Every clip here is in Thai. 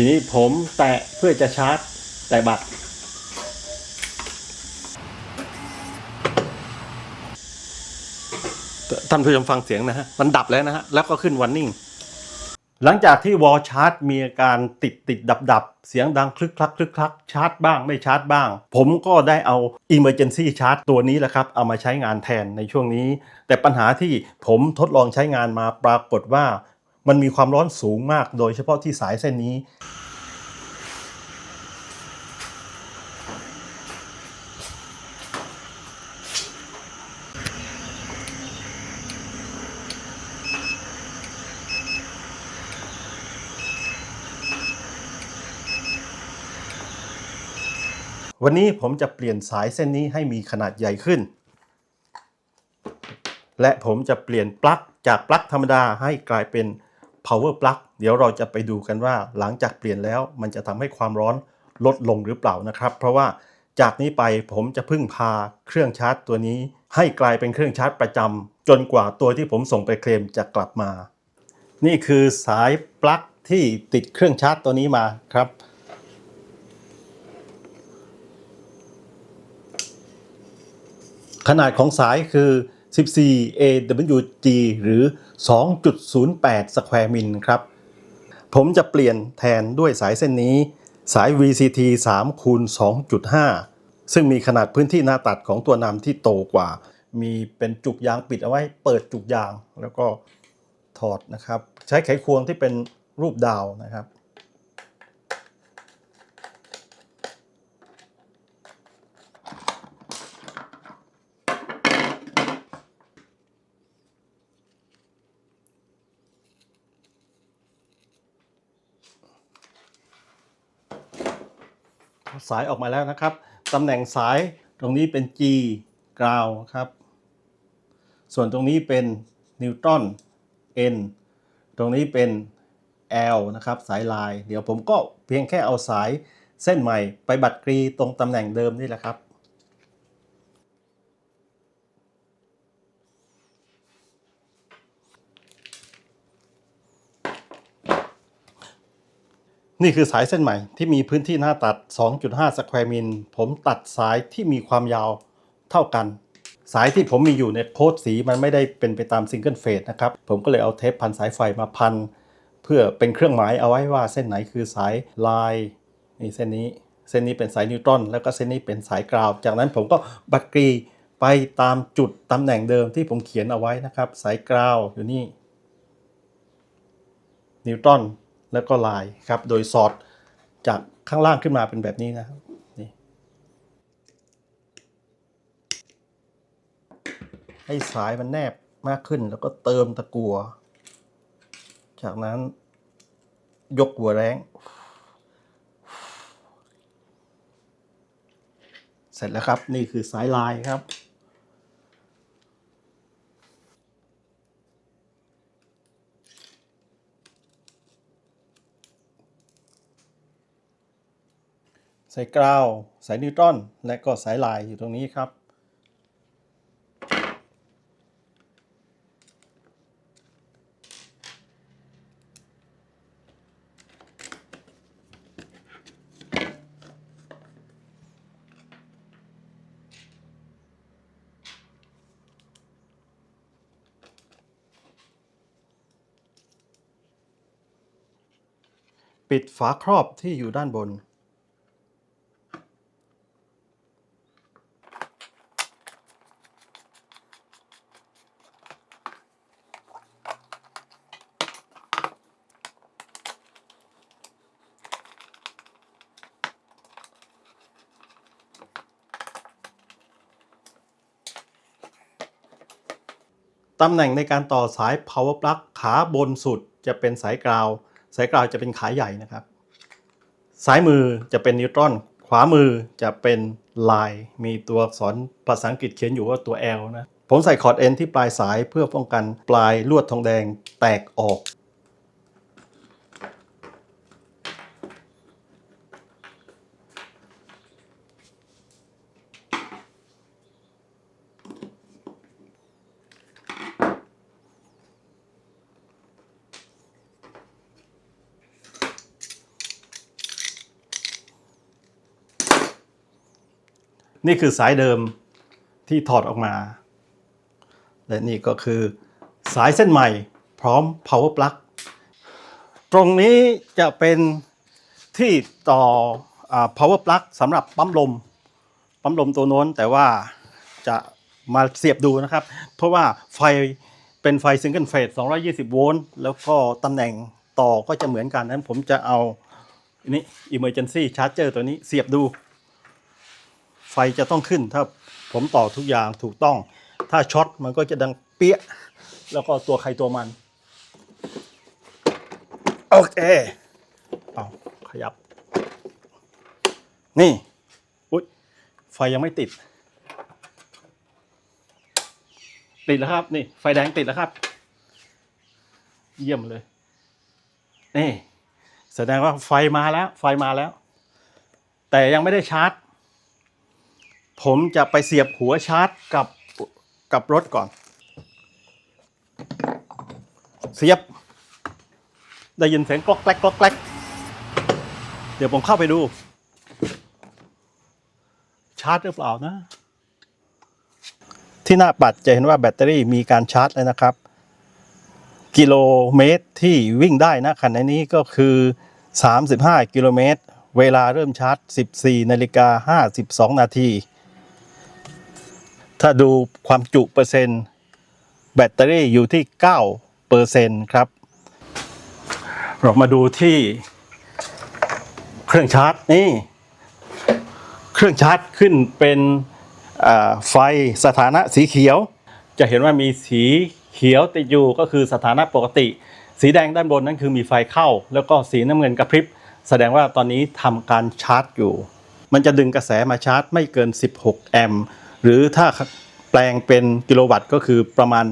ทีนี้ผมแตะเพื่อจะชาร์จ แต่บัตร ท่านผู้ชมฟังเสียงนะฮะ มันดับแล้วนะฮะ แล้วก็ขึ้นวันนิ่ง หลังจากที่วอลชาร์จมีอาการติดติดดับดับเสียงดังคลึกคลักคลึกคลักชาร์จบ้างไม่ชาร์จบ้าง ผมก็ได้เอา Emergency Charge ตัวนี้แหละครับ เอามาใช้งานแทนในช่วงนี้ แต่ปัญหาที่ผมทดลองใช้งานมาปรากฏว่า มันมีความร้อนสูงมากโดยเฉพาะที่สายเส้นนี้ วันนี้ผมจะเปลี่ยนสายเส้นนี้ให้มีขนาดใหญ่ขึ้น และผมจะเปลี่ยนปลั๊กจากปลั๊กธรรมดาให้กลายเป็น power plug เดี๋ยวเราจะไปดูกันว่าหลังจากเปลี่ยนแล้วมันจะทำให้ความร้อนลดลงหรือเปล่านะครับ เพราะว่าจากนี้ไปผมจะพึ่งพาเครื่องชาร์จตัวนี้ ให้กลายเป็นเครื่องชาร์จประจำจนกว่าตัวที่ผมส่งไปเคลมจะกลับมา นี่คือสายปลั๊กที่ติดเครื่องชาร์จตัวนี้มาครับ ขนาดของสายคือ 14 AWG หรือ 2.08 สแควร์มิลครับ ผมจะเปลี่ยนแทนด้วยสายเส้นนี้ สาย VCT 3คูณ2.5 ซึ่งมีขนาดพื้นที่หน้าตัดของตัวนำที่โตกว่า มีเป็นจุกยางปิดเอาไว้ เปิดจุกยางแล้วก็ถอดนะครับ ใช้ไขควงที่เป็นรูปดาวนะครับ สายออกมาแล้วนะครับตำแหน่งสายตรงนี้เป็น G กราวครับ ส่วนตรงนี้เป็นนิวตรอน N ตรงนี้เป็น L นะครับ สายลาย เดี๋ยวผมก็เพียงแค่เอาสายเส้นใหม่ไปบัดกรีตรงตำแหน่งเดิมนี่แหละครับ นี่คือสายเส้นใหม่ที่มีพื้นที่หน้าตัด 2.5 สแควร์มิล ผมตัดสายที่มีความยาวเท่ากัน สายที่ผมมีอยู่ในโค้ดสีมันไม่ได้เป็นไปตามซิงเกิลเฟสนะครับ ผมก็เลยเอาเทปพันสายไฟมาพัน เพื่อเป็นเครื่องหมายเอาไว้ว่าเส้นไหนคือสายลายนี่เส้นนี้ เส้นนี้เป็นสายนิวตรอน แล้วก็เส้นนี้เป็นสายกราว จากนั้นผมก็บัดกรีไปตามจุดตำแหน่งเดิมที่ผมเขียนเอาไว้นะครับ สายกราวอยู่นี่นิวตรอน แล้วก็ลายครับโดยสอดจากข้างล่างขึ้นมาเป็นแบบนี้นะครับนี่ให้สายมันแนบมากขึ้นแล้วก็เติมตะกัว จากนั้นยกหัวแรงเสร็จแล้วครับ นี่คือสายลายครับายกราว สายนิวตรอน และก็สายลายอยู่ตรงนี้ครับ ปิดฝาครอบที่อยู่ด้านบน ตำแหน่งในการต่อสาย power plug ขาบนสุดจะเป็นสายกราว สายกราวจะเป็นขาใหญ่นะครับ ซ้ายมือจะเป็นนิวตรอน ขวามือจะเป็นลาย มีตัวอักษรภาษาอังกฤษเขียนอยู่ว่าตัว L นะ ผมใส่คอร์ด N ที่ปลายสายเพื่อป้องกันปลายลวดทองแดงแตกออก นี่คือสายเดิมที่ถอดออกมา และนี่ก็คือสายเส้นใหม่พร้อม power plug ตรงนี้จะเป็นที่ต่ออ power plug สำหรับปั๊มลม ปั๊มลมตัวโน้นแต่ว่าจะมาเสียบดูนะครับ เพราะว่าไฟเป็นไฟซิงเกิลเฟส 220 โวลต์ แล้วก็ตำแหน่งต่อก็จะเหมือนกันนั้นผมจะเอาอันนี้ emergency charger ตัวนี้เสียบดู ไฟจะต้องขึ้นถ้าผมต่อทุกอย่างถูกต้อง ถ้าช็อตมันก็จะดังเปี้ย แล้วก็ตัวใครตัวมัน โอเค เอาขยับ นี่ อุ๊ย ไฟยังไม่ติด ติดแล้วครับ นี่ ไฟแดงติดแล้วครับ เยี่ยมเลย นี่ แสดงว่าไฟมาแล้ว ไฟมาแล้ว แต่ยังไม่ได้ชาร์จ ผมจะไปเสียบหัวชาร์จกับกับรถก่อน เสียบ ได้ยินเสียงกลอกแกลกกลอกแกลกเดี๋ยวผมเข้าไปดู ชาร์จหรือเปล่านะ ที่หน้าปัดจะเห็นว่าแบตเตอรี่มีการชาร์จแล้วนะครับ กิโลเมตรที่วิ่งได้นะคันนี้ก็คือ 35 กิโลเมตรเวลาเริ่มชาร์จ 14 นาฬิกา 52 นาที ถ้าดูความจุเปอร์เซ็นต์ แบตเตอรี่อยู่ที่9เปอร์เซ็นต์ครับ เรามาดูที่เครื่องชาร์จนี่ เครื่องชาร์จขึ้นเป็นไฟสถานะสีเขียว จะเห็นว่ามีสีเขียวติดอยู่ก็คือสถานะปกติ สีแดงด้านบนนั่นคือมีไฟเข้า แล้วก็สีน้ำเงินกระพริบ แสดงว่าตอนนี้ทำการชาร์จอยู่ มันจะดึงกระแสมาชาร์จไม่เกิน 16 แอมป์ หรือถ้าแปลงเป็นกิโลวัตต์ก็คือประมาณ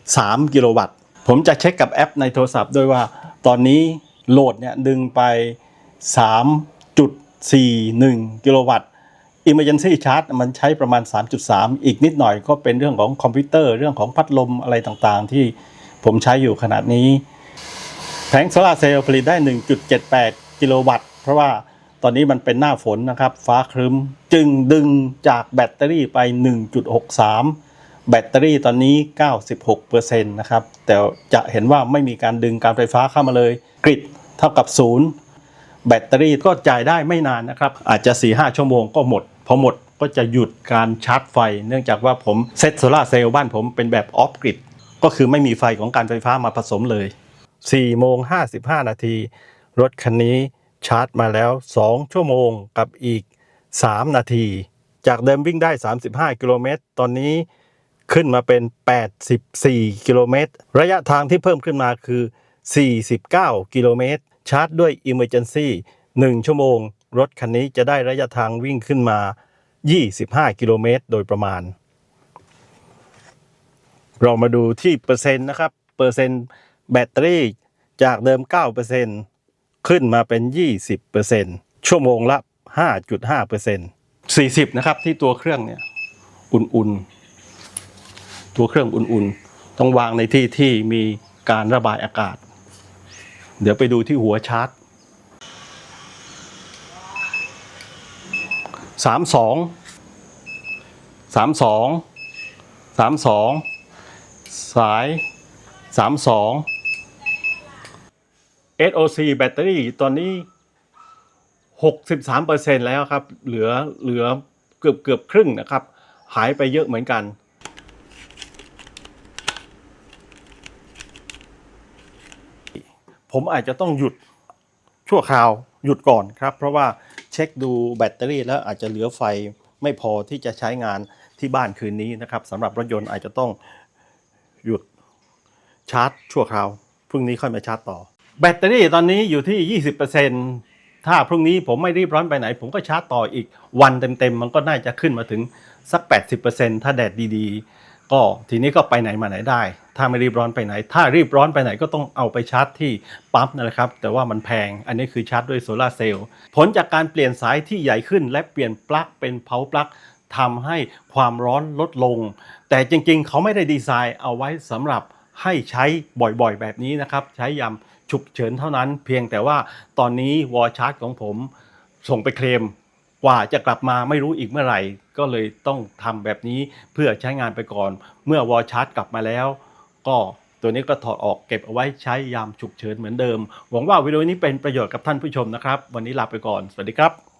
3 กิโลวัตต์ ผมจะเช็คกับแอปในโทรศัพท์ด้วยว่าตอนนี้โหลดเนี่ยดึงไป 3.41 กิโลวัตต์ Emergency Charge มันใช้ประมาณ 3.3 อีกนิดหน่อยก็เป็นเรื่องของคอมพิวเตอร์เรื่องของพัดลมอะไรต่างๆ ที่ผมใช้อยู่ขนาดนี้ แผงโซลาเซลล์ผลิตได้ 1.78 กิโลวัตต์ เพราะว่า ตอนนี้มันเป็นหน้าฝนนะครับ ฟ้าครึ้มจึงดึงจากแบตเตอรี่ไป 1.63 แบตเตอรี่ตอนนี้ 96%นะครับ แต่จะเห็นว่าไม่มีการดึงการไฟฟ้าเข้ามาเลย กริดเท่ากับศูนย์แบตเตอรี่ก็จ่ายได้ไม่นานนะครับ อาจจะ 4-5 ชั่วโมงก็หมด พอหมดก็จะหยุดการชาร์จไฟ เนื่องจากว่าผมเซตโซลาเซลล์บ้านผมเป็นแบบออฟกริดก็คือไม่มีไฟของการไฟฟ้ามาผสมเลย4โมง55 นาที รถคันนี้ ชาร์จมาแล้ว 2 ชั่วโมงกับอีก 3 นาที จากเดิมวิ่งได้ 35 กิโลเมตร ตอนนี้ขึ้นมาเป็น 84 กิโลเมตร ระยะทางที่เพิ่มขึ้นมาคือ 49 กิโลเมตร ชาร์จด้วย Emergency 1 ชั่วโมง รถคันนี้จะได้ระยะทางวิ่งขึ้นมา 25 กิโลเมตร โดยประมาณ เรามาดูที่เปอร์เซ็นต์นะครับ เปอร์เซ็นต์แบตเตอรี่จากเดิม 9% ขึ้นมาเป็น 20%ชั่วโมงละ 5.5% 40 นะครับ ที่ตัวเครื่องเนี่ย อุ่นๆ ตัวเครื่องอุ่นๆ ต้องวางในที่ที่มีการระบายอากาศ เดี๋ยวไปดูที่หัวชาร์จสามสองสามสองสามสองสายสามสอง SOC แบตเตอรี่ตอนนี้ 63%แล้วครับ เหลือเหลือเกือบเกือบครึ่งนะครับ หายไปเยอะเหมือนกันผมอาจจะต้องหยุดชั่วคราวหยุดก่อนครับ เพราะว่าเช็คดูแบตเตอรี่แล้วอาจจะเหลือไฟไม่พอที่จะใช้งานที่บ้านคืนนี้นะครับสำหรับรถยนต์อาจจะต้องหยุดชาร์จชั่วคราวพรุ่งนี้ค่อยมาชาร์จต่อ แบตเตอรี่ตอนนี้อยู่ที่ 20%ถ้าพรุ่งนี้ผมไม่รีบร้อนไปไหน ผมก็ชาร์จต่ออีกวันเต็มๆ มันก็น่าจะขึ้นมาถึงสัก 80%ถ้าแดดดีๆ ก็ทีนี้ก็ไปไหนมาไหนได้ ถ้าไม่รีบร้อนไปไหน ถ้ารีบร้อนไปไหนก็ต้องเอาไปชาร์จที่ปั๊มนั่นแหละครับ แต่ว่ามันแพง อันนี้คือชาร์จด้วยโซลาเซลล์ผลจากการเปลี่ยนสายที่ใหญ่ขึ้น และเปลี่ยนปลั๊กเป็นเพาปลั๊กทำให้ความร้อนลดลง แต่จริงๆ เขาไม่ได้ดีไซน์เอาไว้สำหรับให้ใช้บ่อยๆ แบบนี้นะครับ ใช้ยาม ฉุกเฉินเท่านั้น เพียงแต่ว่าตอนนี้วอชาร์จของผมส่งไปเคลมกว่าจะกลับมาไม่รู้อีกเมื่อไหร่ ก็เลยต้องทำแบบนี้เพื่อใช้งานไปก่อน เมื่อวอชาร์จกลับมาแล้ว ก็ตัวนี้ก็ถอดออกเก็บเอาไว้ใช้ยามฉุกเฉินเหมือนเดิม หวังว่าวิดีโอนี้เป็นประโยชน์กับท่านผู้ชมนะครับ วันนี้ลาไปก่อน สวัสดีครับ